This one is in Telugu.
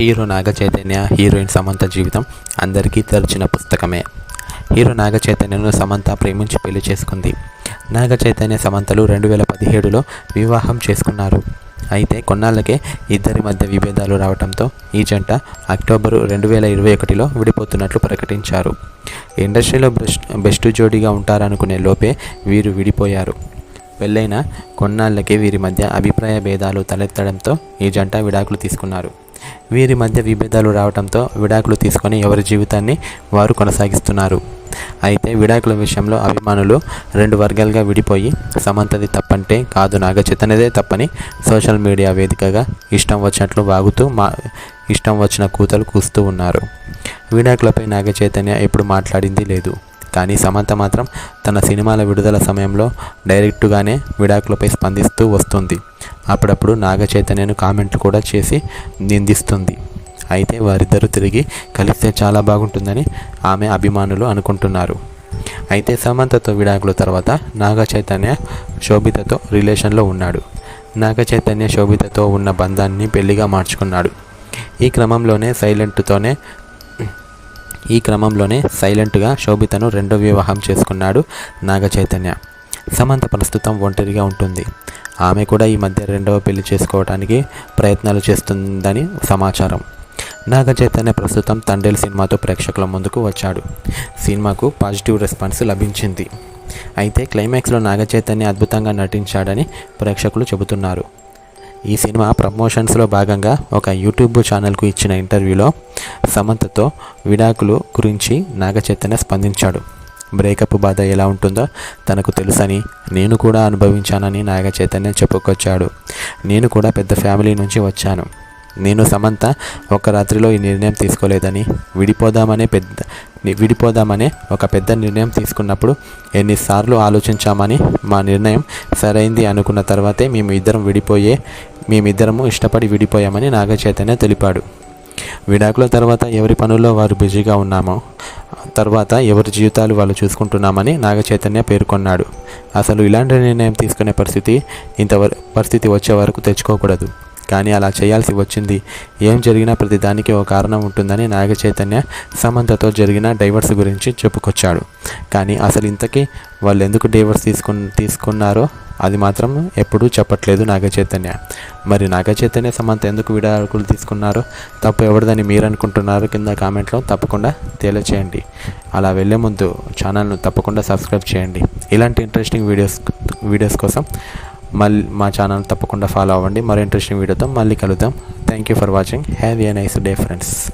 హీరో నాగ చైతన్య హీరోయిన్ సమంత జీవితం అందరికీ తెరిచిన పుస్తకమే. హీరో నాగ చైతన్యను సమంత ప్రేమించి పెళ్ళి చేసుకుంది. నాగ చైతన్య సమంతలు రెండు వేల పదిహేడులో వివాహం చేసుకున్నారు. అయితే కొన్నాళ్ళకే ఇద్దరి మధ్య విభేదాలు రావడంతో ఈ జంట అక్టోబరు రెండు వేల ఇరవై ఒకటిలో విడిపోతున్నట్లు ప్రకటించారు. ఇండస్ట్రీలో బెస్ట్ బెస్ట్ జోడీగా ఉంటారనుకునే లోపే వీరు విడిపోయారు. పెళ్ళైన కొన్నాళ్ళకే వీరి మధ్య అభిప్రాయ భేదాలు తలెత్తడంతో ఈ జంట విడాకులు తీసుకున్నారు. వీరి మధ్య విభేదాలు రావడంతో విడాకులు తీసుకొని ఎవరి జీవితాన్ని వారు కొనసాగిస్తున్నారు. అయితే విడాకుల విషయంలో అభిమానులు రెండు వర్గాలుగా విడిపోయి సమంతది తప్పంటే కాదు నాగచైతన్యదే తప్పని సోషల్ మీడియా వేదికగా ఇష్టం వచ్చినట్లు వాగుతూ మా ఇష్టం వచ్చిన కూతలు కూస్తూ ఉన్నారు. విడాకులపై నాగ చైతన్య ఎప్పుడు మాట్లాడింది లేదు. కానీ సమంత మాత్రం తన సినిమాల విడుదల సమయంలో డైరెక్టుగానే విడాకులపై స్పందిస్తూ వస్తుంది. అప్పుడప్పుడు నాగ చైతన్యను కామెంట్లు కూడా చేసి నిందిస్తుంది. అయితే వారిద్దరూ తిరిగి కలిస్తే చాలా బాగుంటుందని ఆమె అభిమానులు అనుకుంటున్నారు. అయితే సమంతతో విడాకుల తర్వాత నాగ చైతన్య శోభితతో రిలేషన్లో ఉన్నాడు. నాగ చైతన్య శోభితతో ఉన్న బంధాన్ని పెళ్ళిగా మార్చుకున్నాడు. ఈ క్రమంలోనే సైలెంట్తోనే ఈ క్రమంలోనే సైలెంట్గా శోభితను రెండో వివాహం చేసుకున్నాడు నాగ చైతన్య సమంత ప్రస్తుతం ఒంటరిగా ఉంటుంది. ఆమె కూడా ఈ మధ్య రెండవ పెళ్ళి చేసుకోవడానికి ప్రయత్నాలు చేస్తుందని సమాచారం. నాగ చైతన్య ప్రస్తుతం తండేల్ సినిమాతో ప్రేక్షకుల ముందుకు వచ్చాడు. సినిమాకు పాజిటివ్ రెస్పాన్స్ లభించింది. అయితే క్లైమాక్స్లో నాగ చైతన్య అద్భుతంగా నటించాడని ప్రేక్షకులు చెబుతున్నారు. ఈ సినిమా ప్రమోషన్స్లో భాగంగా ఒక యూట్యూబ్ ఛానల్కు ఇచ్చిన ఇంటర్వ్యూలో సమంతతో విడాకులు గురించి నాగ చైతన్య స్పందించాడు. బ్రేకప్ బాధ ఎలా ఉంటుందో తనకు తెలుసని నేను కూడా అనుభవించానని నాగ చైతన్య చెప్పుకొచ్చాడు. నేను కూడా పెద్ద ఫ్యామిలీ నుంచి వచ్చాను. నేను సమంత ఒక రాత్రిలో ఈ నిర్ణయం తీసుకోలేదని విడిపోదామనే పెద్ద విడిపోదామనే ఒక పెద్ద నిర్ణయం తీసుకున్నప్పుడు ఎన్నిసార్లు ఆలోచించామని మా నిర్ణయం సరైంది అనుకున్న తర్వాతే మేము ఇద్దరం విడిపోయే మేమిద్దరము ఇష్టపడి విడిపోయామని నాగ చైతన్య తెలిపాడు. విడాకుల తర్వాత ఎవరి పనుల్లో వారు బిజీగా ఉన్నామో తర్వాత ఎవరి జీవితాలు వాళ్ళు చూసుకుంటున్నామని నాగ చైతన్య పేర్కొన్నాడు. అసలు ఇలాంటి నిర్ణయం తీసుకునే పరిస్థితి ఇంతవరకు పరిస్థితి వచ్చే వరకు తెచ్చుకోకూడదు. కానీ అలా చేయాల్సి వచ్చింది. ఏం జరిగినా ప్రతిదానికి ఒక కారణం ఉంటుందని నాగ చైతన్య సమంతతో జరిగిన డైవర్స్ గురించి చెప్పుకొచ్చాడు. కానీ అసలు ఇంతకీ వాళ్ళు ఎందుకు డైవర్స్ తీసుకు తీసుకున్నారో అది మాత్రం ఎప్పుడూ చెప్పట్లేదు నాగ చైతన్య. మరి నాగ చైతన్య సమంత ఎందుకు విడాకులు తీసుకున్నారో తప్పు ఎవరిదని మీరు అనుకుంటున్నారు కింద కామెంట్లో తప్పకుండా తెలియచేయండి అలా వెళ్ళే ముందు ఛానల్ను తప్పకుండా సబ్స్క్రైబ్ చేయండి. ఇలాంటి ఇంట్రెస్టింగ్ వీడియోస్ వీడియోస్ కోసం మళ్ళీ మా ఛానల్ తప్పకుండా ఫాలో అవ్వండి. మరో ఇంట్రెస్టింగ్ వీడియోతో మళ్ళీ కలుద్దాం. Thank you for watching have a nice day friends